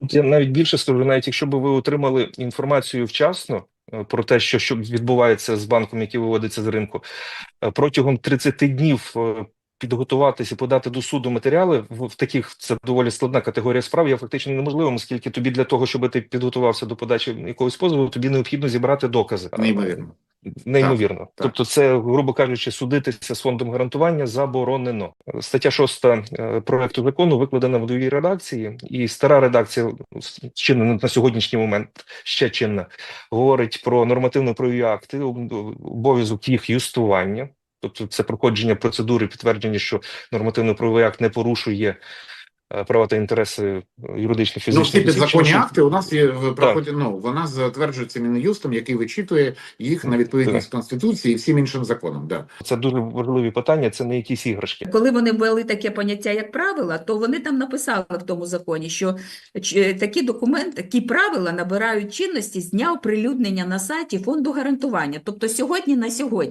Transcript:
Я навіть більше скажу, навіть якщо б ви отримали інформацію вчасно е, про те, що, що відбувається з банком, який виводиться з ринку, е, протягом 30 днів е, підготуватися, подати до суду матеріали в, таких це доволі складна категорія справ, є фактично неможливим, оскільки тобі для того, щоб ти підготувався до подачі якогось позову, тобі необхідно зібрати докази. Неймовірно. Неймовірно. так. Тобто, це, грубо кажучи, судитися з фондом гарантування заборонено. Стаття 6 е, проекту закону викладена в новій редакції, і стара редакція чинна на сьогоднішній момент ще чинна, говорить про нормативно-правові акти, об- обов'язок їх юстування. Тобто, це проходження процедури підтвердження, що нормативно-правовий акт не порушує права та інтереси е, юридичних Ну, всі підзаконні акти у нас є в проході. Ну вона затверджується мін'юстом, який вичитує їх на відповідність конституції і всім іншим законам. Да. Це дуже важливі питання, це не якісь іграшки. Коли вони ввели таке поняття як правила, то вони там написали в тому законі, що ч- такі документи, такі правила набирають чинності з дня оприлюднення на сайті фонду гарантування, тобто сьогодні на сьогодні.